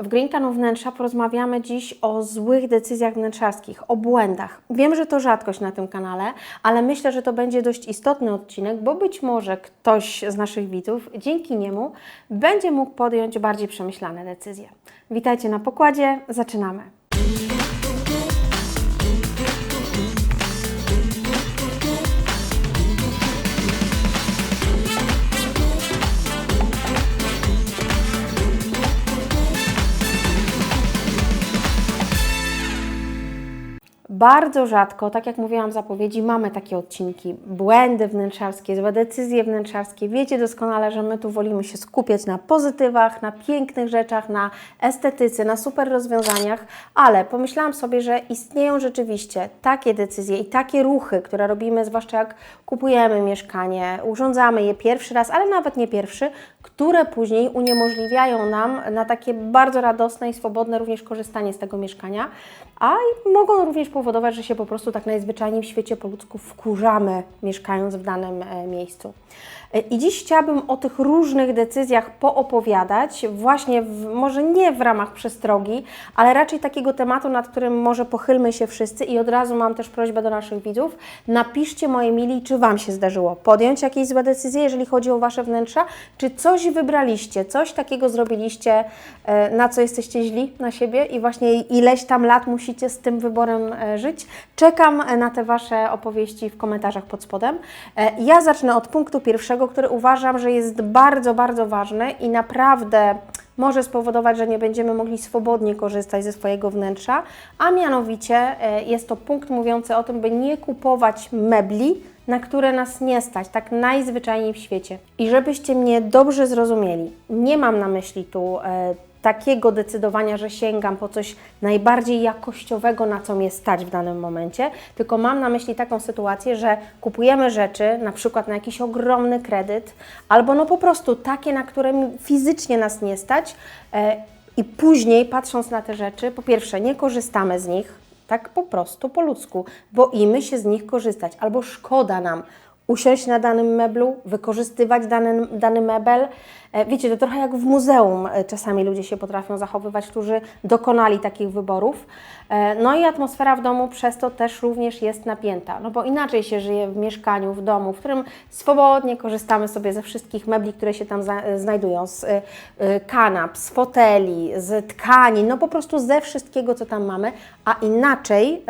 W Green Wnętrza porozmawiamy dziś o złych decyzjach wnętrzarskich, o błędach. Wiem, że to rzadkość na tym kanale, ale myślę, że to będzie dość istotny odcinek, bo być może ktoś z naszych widzów dzięki niemu będzie mógł podjąć bardziej przemyślane decyzje. Witajcie na pokładzie, zaczynamy. Bardzo rzadko, tak jak mówiłam w zapowiedzi, mamy takie odcinki. Błędy wnętrzarskie, złe decyzje wnętrzarskie. Wiecie doskonale, że my tu wolimy się skupiać na pozytywach, na pięknych rzeczach, na estetyce, na super rozwiązaniach, ale pomyślałam sobie, że istnieją rzeczywiście takie decyzje i takie ruchy, które robimy, zwłaszcza jak kupujemy mieszkanie, urządzamy je pierwszy raz, ale nawet nie pierwszy, które później uniemożliwiają nam na takie bardzo radosne i swobodne również korzystanie z tego mieszkania, a mogą również powodować, że się po prostu tak najzwyczajniej w świecie po ludzku wkurzamy, mieszkając w danym e, miejscu. E, I dziś chciałabym o tych różnych decyzjach poopowiadać, właśnie w, może nie w ramach przestrogi, ale raczej takiego tematu, nad którym może pochylmy się wszyscy i od razu mam też prośbę do naszych widzów, napiszcie moi mili, czy Wam się zdarzyło podjąć jakieś złe decyzje, jeżeli chodzi o Wasze wnętrza, czy coś wybraliście, coś takiego zrobiliście, e, na co jesteście źli na siebie i właśnie ileś tam lat musicie z tym wyborem e, żyć. Czekam e, na te Wasze opowieści w komentarzach pod spodem. Ja zacznę od punktu pierwszego, który uważam, że jest bardzo, bardzo ważny i naprawdę może spowodować, że nie będziemy mogli swobodnie korzystać ze swojego wnętrza, a mianowicie jest to punkt mówiący o tym, by nie kupować mebli, na które nas nie stać, tak najzwyczajniej w świecie. I żebyście mnie dobrze zrozumieli, nie mam na myśli tu e, takiego decydowania, że sięgam po coś najbardziej jakościowego, na co mnie stać w danym momencie, tylko mam na myśli taką sytuację, że kupujemy rzeczy, na przykład na jakiś ogromny kredyt, albo no po prostu takie, na które fizycznie nas nie stać e, i później patrząc na te rzeczy, po pierwsze nie korzystamy z nich, tak po prostu po ludzku, boimy się z nich korzystać, albo szkoda nam usiąść na danym meblu, wykorzystywać dany, dany mebel. E, Wiecie, to trochę jak w muzeum e, czasami ludzie się potrafią zachowywać, którzy dokonali takich wyborów. E, No i atmosfera w domu przez to też również jest napięta, no bo inaczej się żyje w mieszkaniu, w domu, w którym swobodnie korzystamy sobie ze wszystkich mebli, które się tam e, znajdują, z e, kanap, z foteli, z tkanin, no po prostu ze wszystkiego, co tam mamy, a inaczej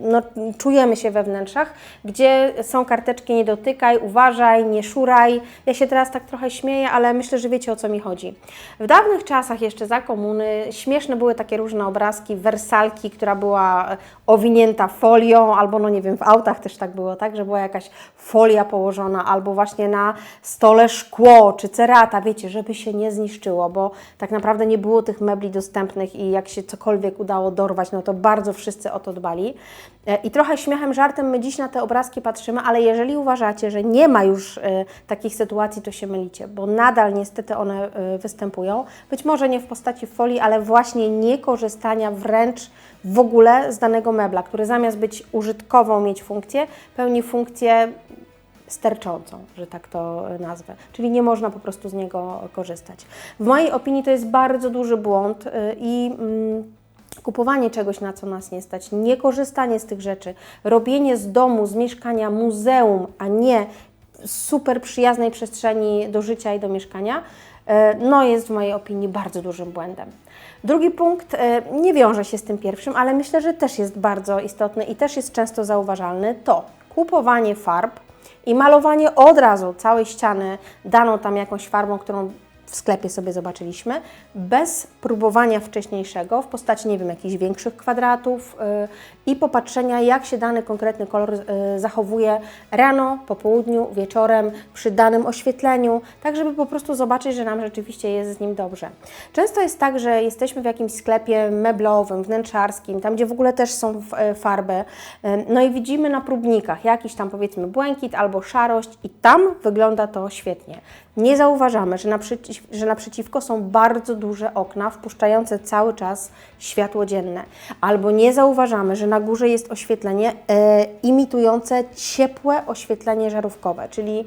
no, czujemy się we wnętrzach, gdzie są karteczki nie dotykaj, uważaj, nie szuraj. Ja się teraz tak trochę śmieję, ale myślę, że wiecie o co mi chodzi. W dawnych czasach jeszcze za komuny śmieszne były takie różne obrazki, wersalki, która była e, owinięta folią, albo no nie wiem, w autach też tak było, tak, że była jakaś folia położona, albo właśnie na stole szkło czy cerata, wiecie, żeby się nie zniszczyło, bo tak naprawdę nie było tych mebli dostępnych i jak się cokolwiek udało dorwać, no to bardzo wszyscy o to dbali. E, I trochę śmiechem, żartem my dziś na te obrazki patrzymy, ale jeżeli uważacie, że nie ma już e, takich sytuacji, to się mylicie, bo nadal niestety one występują. Być może nie w postaci folii, ale właśnie niekorzystania wręcz w ogóle z danego mebla, który zamiast być użytkową, mieć funkcję, pełni funkcję sterczącą, że tak to e, nazwę. Czyli nie można po prostu z niego korzystać. W mojej opinii to jest bardzo duży błąd y, i mm, kupowanie czegoś, na co nas nie stać, niekorzystanie z tych rzeczy, robienie z domu, z mieszkania muzeum, a nie super przyjaznej przestrzeni do życia i do mieszkania, e, no jest w mojej opinii bardzo dużym błędem. Drugi punkt e, nie wiąże się z tym pierwszym, ale myślę, że też jest bardzo istotny i też jest często zauważalny, to kupowanie farb i malowanie od razu całej ściany daną tam jakąś farbą, którą w sklepie sobie zobaczyliśmy, bez próbowania wcześniejszego w postaci, nie wiem, jakichś większych kwadratów yy, i popatrzenia, jak się dany konkretny kolor yy, zachowuje rano, po południu, wieczorem, przy danym oświetleniu, tak żeby po prostu zobaczyć, że nam rzeczywiście jest z nim dobrze. Często jest tak, że jesteśmy w jakimś sklepie meblowym, wnętrzarskim, tam gdzie w ogóle też są e, farby, no i widzimy na próbnikach jakiś tam powiedzmy błękit albo szarość i tam wygląda to świetnie. Nie zauważamy, że naprzeciw że naprzeciwko są bardzo duże okna wpuszczające cały czas światło dzienne. Albo nie zauważamy, że na górze jest oświetlenie e, imitujące ciepłe oświetlenie żarówkowe, czyli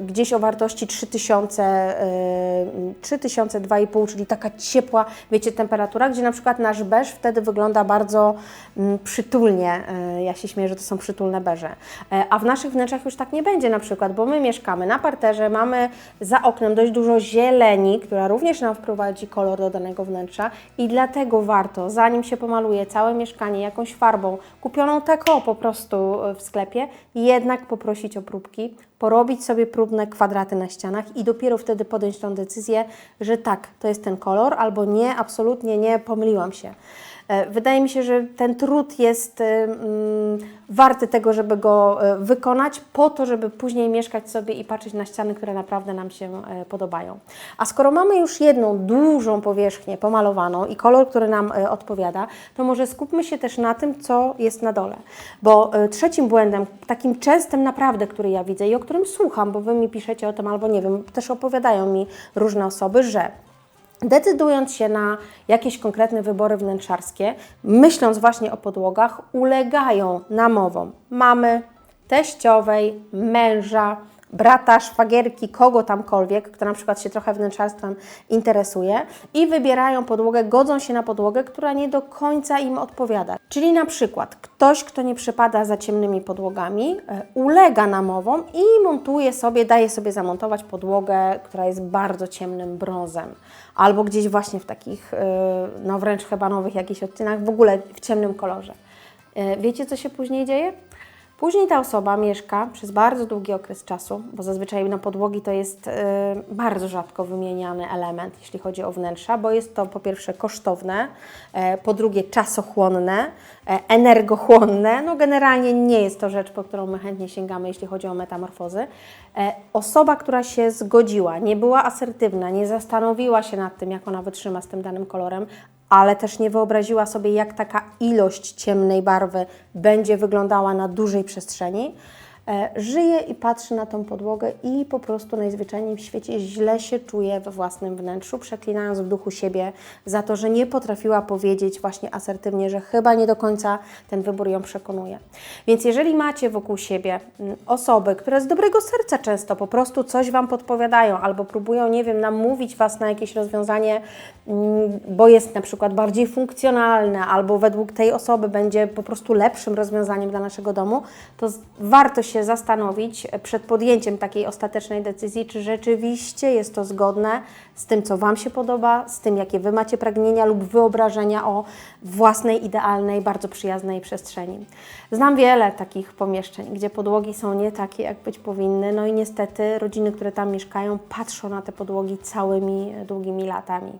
gdzieś o wartości 3000, e, 3000, 2,5, czyli taka ciepła, wiecie, temperatura, gdzie na przykład nasz beż wtedy wygląda bardzo mm, przytulnie. E, ja się śmieję, że to są przytulne beże. E, a w naszych wnętrzach już tak nie będzie na przykład, bo my mieszkamy na parterze, mamy za oknem dość dużo zieleni, która również nam wprowadzi kolor do danego wnętrza i dlatego warto, zanim się pomaluje całe mieszkanie jakąś farbą, kupioną tak o po prostu e, w sklepie, jednak poprosić o próbki, porobić sobie próbne kwadraty na ścianach i dopiero wtedy podjąć tą decyzję, że tak, to jest ten kolor, albo nie, absolutnie nie, pomyliłam się. E, Wydaje mi się, że ten trud jest y, mm, warty tego, żeby go e, wykonać, po to, żeby później mieszkać sobie i patrzeć na ściany, które naprawdę nam się e, podobają. A skoro mamy już jedną dużą powierzchnię pomalowaną i kolor, który nam odpowiada, to może skupmy się też na tym, co jest na dole. Bo trzecim błędem, takim częstym naprawdę, który ja widzę i o którym słucham, bo Wy mi piszecie o tym, albo nie wiem, też opowiadają mi różne osoby, że Decydując się na jakieś konkretne wybory wnętrzarskie, myśląc właśnie o podłogach, ulegają namowom mamy, teściowej, męża, brata, szwagierki, kogo tamkolwiek, kto na przykład się trochę wnętrzarstwem interesuje i wybierają podłogę, godzą się na podłogę, która nie do końca im odpowiada. Czyli na przykład ktoś, kto nie przypada za ciemnymi podłogami, e, ulega namowom i montuje sobie, daje sobie zamontować podłogę, która jest bardzo ciemnym brązem. Albo gdzieś właśnie w takich, e, no wręcz hebanowych jakichś odcieniach, w ogóle w ciemnym kolorze. E, Wiecie, co się później dzieje? Później ta osoba mieszka przez bardzo długi okres czasu, bo zazwyczaj na podłogi to jest e, bardzo rzadko wymieniany element, jeśli chodzi o wnętrza, bo jest to po pierwsze kosztowne, e, po drugie czasochłonne, e, energochłonne. No generalnie nie jest to rzecz, po którą my chętnie sięgamy, jeśli chodzi o metamorfozy. E, osoba, która się zgodziła, nie była asertywna, nie zastanowiła się nad tym, jak ona wytrzyma z tym danym kolorem, ale też nie wyobraziła sobie, jak taka ilość ciemnej barwy będzie wyglądała na dużej przestrzeni. E, Żyje i patrzy na tą podłogę i po prostu najzwyczajniej w świecie źle się czuje we własnym wnętrzu, przeklinając w duchu siebie za to, że nie potrafiła powiedzieć właśnie asertywnie, że chyba nie do końca ten wybór ją przekonuje. Więc jeżeli macie wokół siebie mm, osoby, które z dobrego serca często po prostu coś Wam podpowiadają albo próbują, nie wiem, namówić Was na jakieś rozwiązanie, mm, bo jest na przykład bardziej funkcjonalne albo według tej osoby będzie po prostu lepszym rozwiązaniem dla naszego domu, to warto się zastanowić przed podjęciem takiej ostatecznej decyzji, czy rzeczywiście jest to zgodne z tym, co Wam się podoba, z tym, jakie Wy macie pragnienia lub wyobrażenia o własnej, idealnej, bardzo przyjaznej przestrzeni. Znam wiele takich pomieszczeń, gdzie podłogi są nie takie, jak być powinny, no i niestety rodziny, które tam mieszkają, patrzą na te podłogi całymi e, długimi latami.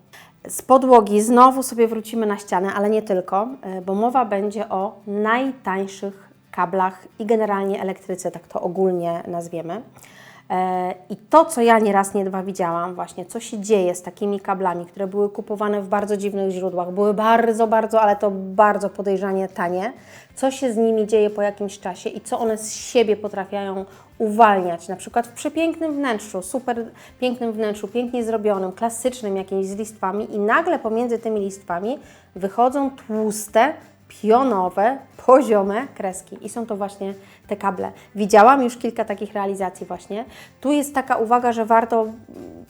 Z podłogi znowu sobie wrócimy na ścianę, ale nie tylko, e, bo mowa będzie o najtańszych kablach i generalnie elektryce, tak to ogólnie nazwiemy. E, I to, co ja nieraz nie dwa widziałam, właśnie co się dzieje z takimi kablami, które były kupowane w bardzo dziwnych źródłach, były bardzo, bardzo, ale to bardzo podejrzanie tanie, co się z nimi dzieje po jakimś czasie i co one z siebie potrafiają uwalniać, na przykład w przepięknym wnętrzu, super pięknym wnętrzu, pięknie zrobionym, klasycznym jakimś z listwami i nagle pomiędzy tymi listwami wychodzą tłuste, pionowe, poziome kreski i są to właśnie te kable. Widziałam już kilka takich realizacji właśnie. Tu jest taka uwaga, że warto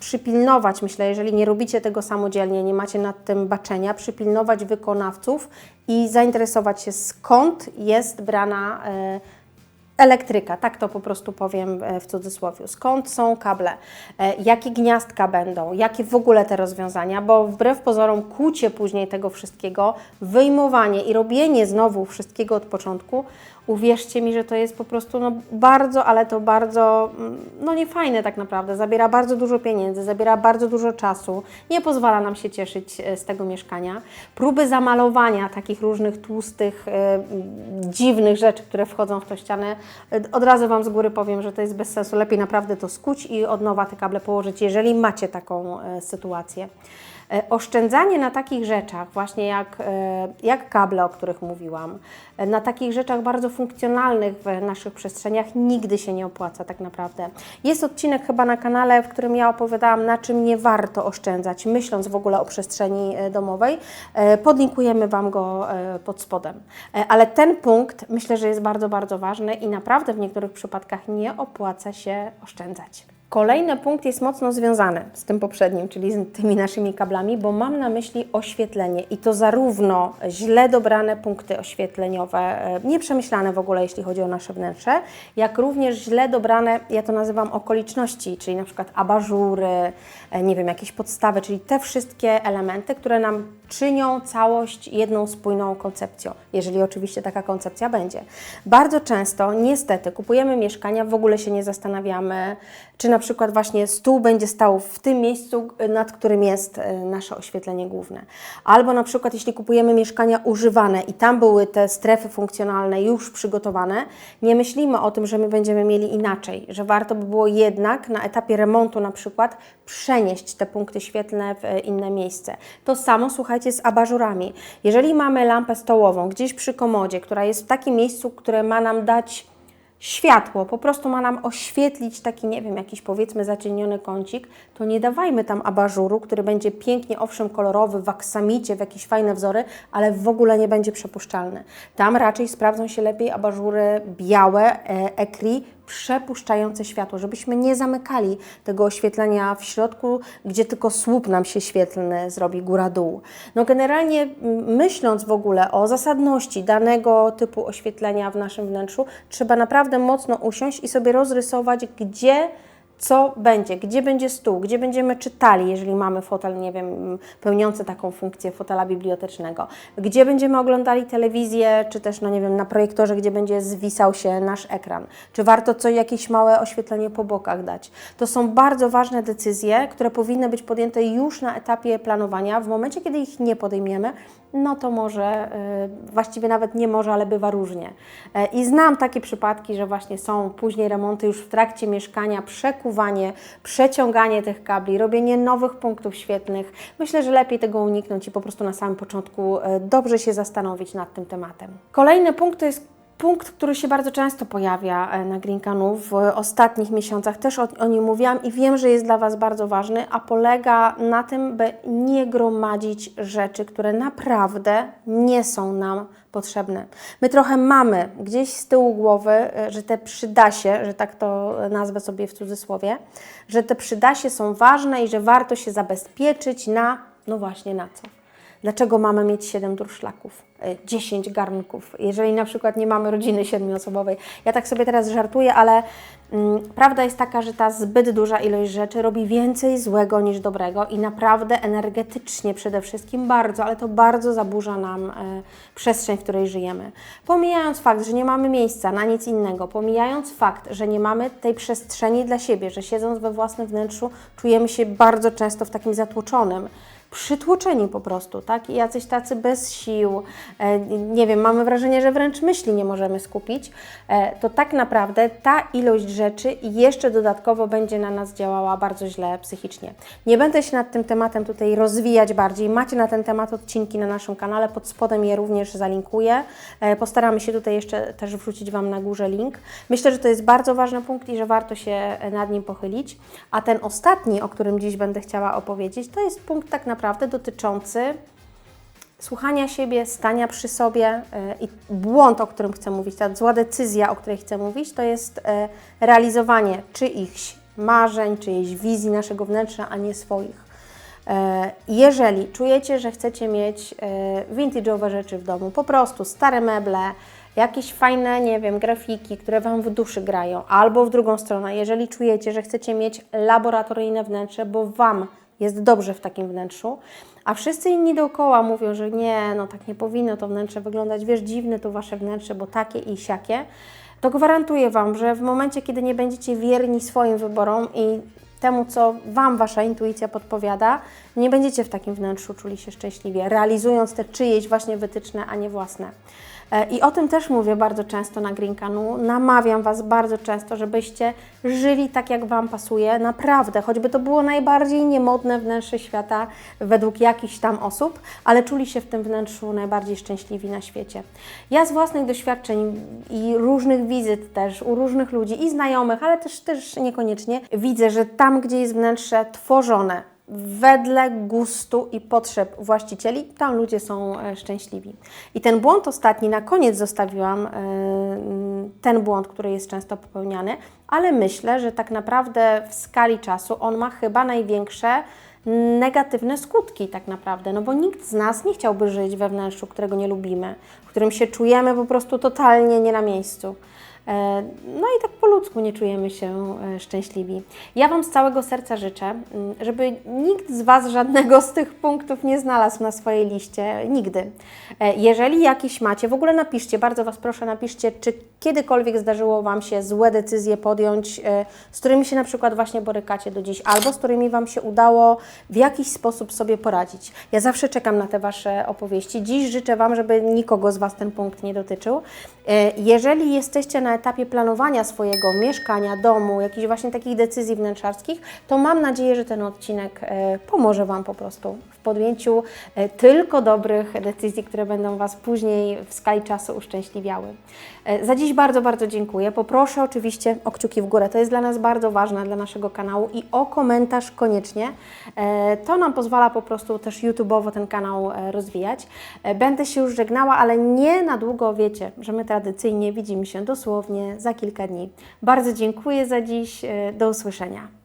przypilnować, myślę, jeżeli nie robicie tego samodzielnie, nie macie nad tym baczenia, przypilnować wykonawców i zainteresować się skąd jest brana e, elektryka, tak to po prostu powiem e, w cudzysłowie. Skąd są kable? E, Jakie gniazdka będą? Jakie w ogóle te rozwiązania? Bo wbrew pozorom kucie później tego wszystkiego, wyjmowanie i robienie znowu wszystkiego od początku, uwierzcie mi, że to jest po prostu no, bardzo, ale to bardzo mm, no niefajne tak naprawdę. Zabiera bardzo dużo pieniędzy, zabiera bardzo dużo czasu, nie pozwala nam się cieszyć e, z tego mieszkania. Próby zamalowania takich różnych tłustych, e, dziwnych rzeczy, które wchodzą w tą ścianę, e, od razu Wam z góry powiem, że to jest bez sensu. Lepiej naprawdę to skuć i od nowa te kable położyć, jeżeli macie taką sytuację. E, Oszczędzanie na takich rzeczach, właśnie jak, e, jak kable, o których mówiłam, e, na takich rzeczach bardzo funkcjonalnych w naszych przestrzeniach nigdy się nie opłaca tak naprawdę. Jest odcinek chyba na kanale, w którym ja opowiadałam, na czym nie warto oszczędzać, myśląc w ogóle o przestrzeni domowej. Podlinkujemy Wam go pod spodem. Ale ten punkt myślę, że jest bardzo, bardzo ważny i naprawdę w niektórych przypadkach nie opłaca się oszczędzać. Kolejny punkt jest mocno związany z tym poprzednim, czyli z tymi naszymi kablami, bo mam na myśli oświetlenie i to zarówno źle dobrane punkty oświetleniowe, e, nieprzemyślane w ogóle, jeśli chodzi o nasze wnętrze, jak również źle dobrane, ja to nazywam okoliczności, czyli na przykład abażury, e, nie wiem, jakieś podstawy, czyli te wszystkie elementy, które nam czynią całość jedną spójną koncepcją, jeżeli oczywiście taka koncepcja będzie. Bardzo często, niestety, kupujemy mieszkania, w ogóle się nie zastanawiamy, czy na przykład właśnie stół będzie stał w tym miejscu, nad którym jest e, nasze oświetlenie główne. Albo na przykład, jeśli kupujemy mieszkania używane i tam były te strefy funkcjonalne już przygotowane, nie myślimy o tym, że my będziemy mieli inaczej, że warto by było jednak na etapie remontu na przykład przenieść te punkty świetlne w e, inne miejsce. To samo, słuchajcie, z abażurami. Jeżeli mamy lampę stołową gdzieś przy komodzie, która jest w takim miejscu, które ma nam dać światło, po prostu ma nam oświetlić taki, nie wiem, jakiś powiedzmy zacieniony kącik, to nie dawajmy tam abażuru, który będzie pięknie, owszem, kolorowy, w aksamicie, w jakieś fajne wzory, ale w ogóle nie będzie przepuszczalny. Tam raczej sprawdzą się lepiej abażury białe, e, ekri, przepuszczające światło, żebyśmy nie zamykali tego oświetlenia w środku, gdzie tylko słup nam się świetlny zrobi góra-dół. No generalnie myśląc w ogóle o zasadności danego typu oświetlenia w naszym wnętrzu, trzeba naprawdę mocno usiąść i sobie rozrysować, gdzie co będzie, gdzie będzie stół, gdzie będziemy czytali, jeżeli mamy fotel, nie wiem, pełniący taką funkcję fotela bibliotecznego, gdzie będziemy oglądali telewizję, czy też, no nie wiem, na projektorze, gdzie będzie zwisał się nasz ekran, czy warto co jakieś małe oświetlenie po bokach dać. To są bardzo ważne decyzje, które powinny być podjęte już na etapie planowania. W momencie, kiedy ich nie podejmiemy, no to może, y, właściwie nawet nie może, ale bywa różnie. E, I znam takie przypadki, że właśnie są później remonty już w trakcie mieszkania, przekuwanie, przeciąganie tych kabli, robienie nowych punktów świetlnych. Myślę, że lepiej tego uniknąć i po prostu na samym początku e, dobrze się zastanowić nad tym tematem. Kolejny punkt to jest Punkt, który się bardzo często pojawia e, na Greencanu w ostatnich miesiącach, też o, o nim mówiłam i wiem, że jest dla Was bardzo ważny, a polega na tym, by nie gromadzić rzeczy, które naprawdę nie są nam potrzebne. My trochę mamy gdzieś z tyłu głowy, e, że te przydasie, że tak to nazwę sobie w cudzysłowie, że te przydasie są ważne i że warto się zabezpieczyć na, no właśnie na co? Dlaczego mamy mieć 7 durszlaków, y, 10 garnków, jeżeli na przykład nie mamy rodziny siedmioosobowej? Ja tak sobie teraz żartuję, ale mm, prawda jest taka, że ta zbyt duża ilość rzeczy robi więcej złego niż dobrego i naprawdę energetycznie przede wszystkim bardzo, ale to bardzo zaburza nam e, przestrzeń, w której żyjemy. Pomijając fakt, że nie mamy miejsca na nic innego, pomijając fakt, że nie mamy tej przestrzeni dla siebie, że siedząc we własnym wnętrzu czujemy się bardzo często w takim zatłoczonym, przytłoczeni po prostu, tak? I jacyś tacy bez sił, e, nie wiem, mamy wrażenie, że wręcz myśli nie możemy skupić, e, to tak naprawdę ta ilość rzeczy jeszcze dodatkowo będzie na nas działała bardzo źle psychicznie. Nie będę się nad tym tematem tutaj rozwijać bardziej. Macie na ten temat odcinki na naszym kanale, pod spodem je również zalinkuję. E, Postaramy się tutaj jeszcze też wrzucić Wam na górze link. Myślę, że to jest bardzo ważny punkt i że warto się nad nim pochylić. A ten ostatni, o którym dziś będę chciała opowiedzieć, to jest punkt tak naprawdę dotyczący słuchania siebie, stania przy sobie yy, i błąd, o którym chcę mówić, ta zła decyzja, o której chcę mówić, to jest yy, realizowanie czyichś marzeń, czyjejś wizji naszego wnętrza, a nie swoich. Yy, Jeżeli czujecie, że chcecie mieć vintage'owe rzeczy w domu, po prostu stare meble, jakieś fajne, nie wiem, grafiki, które Wam w duszy grają, albo w drugą stronę, jeżeli czujecie, że chcecie mieć laboratoryjne wnętrze, bo Wam jest dobrze w takim wnętrzu, a wszyscy inni dookoła mówią, że nie, no tak nie powinno to wnętrze wyglądać, wiesz, dziwne to Wasze wnętrze, bo takie i siakie, to gwarantuję Wam, że w momencie, kiedy nie będziecie wierni swoim wyborom i temu, co Wam Wasza intuicja podpowiada, nie będziecie w takim wnętrzu czuli się szczęśliwie, realizując te czyjeś właśnie wytyczne, a nie własne. E, I o tym też mówię bardzo często na Green Canu. Namawiam Was bardzo często, żebyście żyli tak, jak Wam pasuje. Naprawdę, choćby to było najbardziej niemodne wnętrze świata według jakichś tam osób, ale czuli się w tym wnętrzu najbardziej szczęśliwi na świecie. Ja z własnych doświadczeń i różnych wizyt też u różnych ludzi i znajomych, ale też, też niekoniecznie, widzę, że tam, gdzie jest wnętrze tworzone, wedle gustu i potrzeb właścicieli, tam ludzie są e, szczęśliwi. I ten błąd ostatni, na koniec zostawiłam e, ten błąd, który jest często popełniany, ale myślę, że tak naprawdę w skali czasu on ma chyba największe negatywne skutki tak naprawdę, no bo nikt z nas nie chciałby żyć we wnętrzu, którego nie lubimy, w którym się czujemy po prostu totalnie nie na miejscu. E, No i tak po ludzku nie czujemy się e, szczęśliwi. Ja Wam z całego serca życzę, mm, żeby nikt z Was żadnego z tych punktów nie znalazł na swojej liście, nigdy. E, Jeżeli jakiś macie, w ogóle napiszcie, bardzo Was proszę, napiszcie, czy kiedykolwiek zdarzyło Wam się złe decyzje podjąć, e, z którymi się na przykład właśnie borykacie do dziś, albo z którymi Wam się udało w jakiś sposób sobie poradzić. Ja zawsze czekam na te Wasze opowieści. Dziś życzę Wam, żeby nikogo z Was ten punkt nie dotyczył. E, Jeżeli jesteście na etapie planowania swojego mieszkania, domu, jakichś właśnie takich decyzji wnętrzarskich, to mam nadzieję, że ten odcinek e, pomoże Wam po prostu w podjęciu tylko dobrych decyzji, które będą Was później w skali czasu uszczęśliwiały. Za dziś bardzo, bardzo dziękuję. Poproszę oczywiście o kciuki w górę. To jest dla nas bardzo ważne, dla naszego kanału i o komentarz koniecznie. E, To nam pozwala po prostu też YouTube'owo ten kanał e, rozwijać. E, Będę się już żegnała, ale nie na długo wiecie, że my tradycyjnie widzimy się dosłownie za kilka dni. Bardzo dziękuję za dziś. Do usłyszenia.